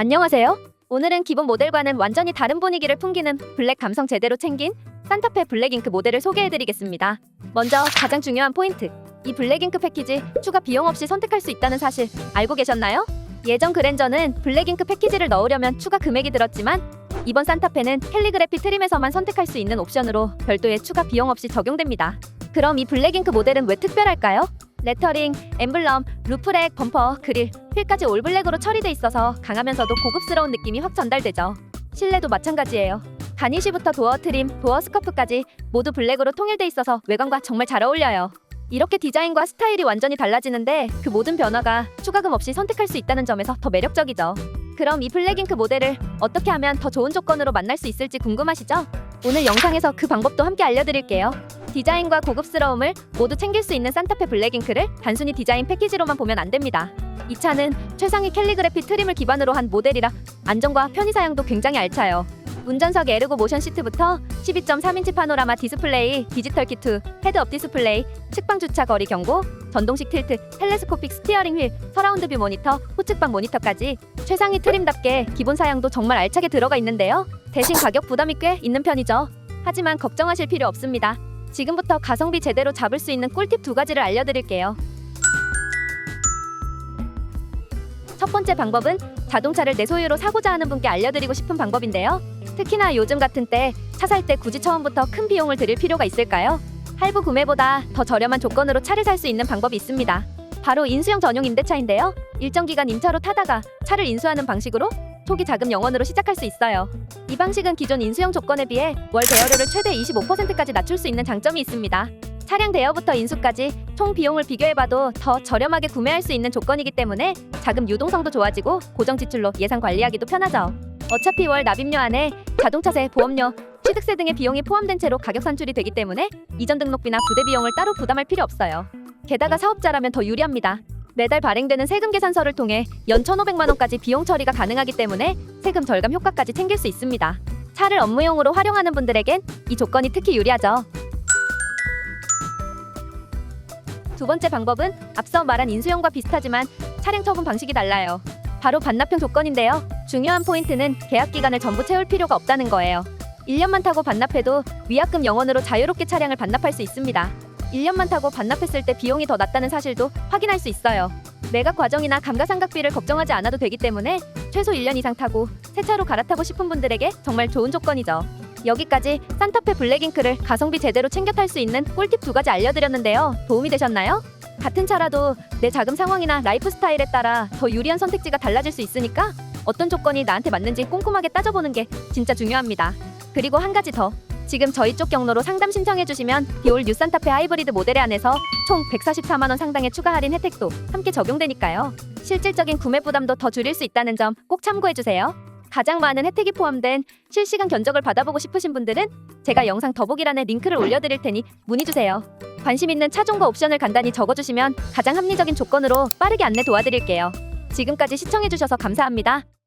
안녕하세요. 오늘은 기본 모델과는 완전히 다른 분위기를 풍기는 블랙 감성 제대로 챙긴 산타페 블랙잉크 모델을 소개해드리겠습니다. 먼저 가장 중요한 포인트. 이 블랙잉크 패키지 추가 비용 없이 선택할 수 있다는 사실 알고 계셨나요? 예전 그랜저는 블랙잉크 패키지를 넣으려면 추가 금액이 들었지만 이번 산타페는 캘리그래피 트림에서만 선택할 수 있는 옵션으로 별도의 추가 비용 없이 적용됩니다. 그럼 이 블랙잉크 모델은 왜 특별할까요? 레터링, 엠블럼, 루프렉, 범퍼, 그릴, 휠까지 올블랙으로 처리돼 있어서 강하면서도 고급스러운 느낌이 확 전달되죠. 실내도 마찬가지예요. 가니시부터 도어 트림, 도어 스커프까지 모두 블랙으로 통일돼 있어서 외관과 정말 잘 어울려요. 이렇게 디자인과 스타일이 완전히 달라지는데 그 모든 변화가 추가금 없이 선택할 수 있다는 점에서 더 매력적이죠. 그럼 이 블랙잉크 모델을 어떻게 하면 더 좋은 조건으로 만날 수 있을지 궁금하시죠? 오늘 영상에서 그 방법도 함께 알려드릴게요. 디자인과 고급스러움을 모두 챙길 수 있는 산타페 블랙잉크를 단순히 디자인 패키지로만 보면 안 됩니다. 이 차는 최상위 캘리그래피 트림을 기반으로 한 모델이라 안정과 편의 사양도 굉장히 알차요. 운전석 에르고 모션 시트부터 12.3인치 파노라마 디스플레이, 디지털 키트, 헤드업 디스플레이, 측방 주차 거리 경고, 전동식 틸트, 텔레스코픽 스티어링 휠, 서라운드 뷰 모니터, 후측방 모니터까지 최상위 트림답게 기본 사양도 정말 알차게 들어가 있는데요. 대신 가격 부담이 꽤 있는 편이죠. 하지만 걱정하실 필요 없습니다. 지금부터 가성비 제대로 잡을 수 있는 꿀팁 두 가지를 알려드릴게요. 첫 번째 방법은 자동차를 내 소유로 사고자 하는 분께 알려드리고 싶은 방법인데요. 특히나 요즘 같은 때 차 살 때 굳이 처음부터 큰 비용을 들일 필요가 있을까요? 할부 구매보다 더 저렴한 조건으로 차를 살 수 있는 방법이 있습니다. 바로 인수형 전용 임대차인데요. 일정 기간 임차로 타다가 차를 인수하는 방식으로 초기 자금 영원으로 시작할 수 있어요. 이 방식은 기존 인수형 조건에 비해 월 대여료를 최대 25%까지 낮출 수 있는 장점이 있습니다. 차량 대여부터 인수까지 총 비용을 비교해봐도 더 저렴하게 구매할 수 있는 조건이기 때문에 자금 유동성도 좋아지고 고정 지출로 예산 관리하기도 편하죠. 어차피 월 납입료 안에 자동차세, 보험료, 취득세 등의 비용이 포함된 채로 가격 산출이 되기 때문에 이전 등록비나 부대 비용을 따로 부담할 필요 없어요. 게다가 사업자라면 더 유리합니다. 매달 발행되는 세금 계산서를 통해 연 1,500만 원까지 비용 처리가 가능하기 때문에 세금 절감 효과까지 챙길 수 있습니다. 차를 업무용으로 활용하는 분들에겐 이 조건이 특히 유리하죠. 두 번째 방법은 앞서 말한 인수형과 비슷하지만 차량 처분 방식이 달라요. 바로 반납형 조건인데요. 중요한 포인트는 계약 기간을 전부 채울 필요가 없다는 거예요. 1년만 타고 반납해도 위약금 영원으로 자유롭게 차량을 반납할 수 있습니다. 1년만 타고 반납했을 때 비용이 더 낮다는 사실도 확인할 수 있어요. 매각 과정이나 감가상각비를 걱정하지 않아도 되기 때문에 최소 1년 이상 타고 새 차로 갈아타고 싶은 분들에게 정말 좋은 조건이죠. 여기까지 산타페 블랙잉크를 가성비 제대로 챙겨 탈 수 있는 꿀팁 두 가지 알려드렸는데요. 도움이 되셨나요? 같은 차라도 내 자금 상황이나 라이프 스타일에 따라 더 유리한 선택지가 달라질 수 있으니까 어떤 조건이 나한테 맞는지 꼼꼼하게 따져보는 게 진짜 중요합니다. 그리고 한 가지 더. 지금 저희 쪽 경로로 상담 신청해 주시면 디올 뉴산타페 하이브리드 모델에 한해서 총 144만 원 상당의 추가 할인 혜택도 함께 적용되니까요. 실질적인 구매 부담도 더 줄일 수 있다는 점 꼭 참고해 주세요. 가장 많은 혜택이 포함된 실시간 견적을 받아보고 싶으신 분들은 제가 영상 더보기란에 링크를 올려드릴 테니 문의 주세요. 관심 있는 차종과 옵션을 간단히 적어주시면 가장 합리적인 조건으로 빠르게 안내 도와드릴게요. 지금까지 시청해주셔서 감사합니다.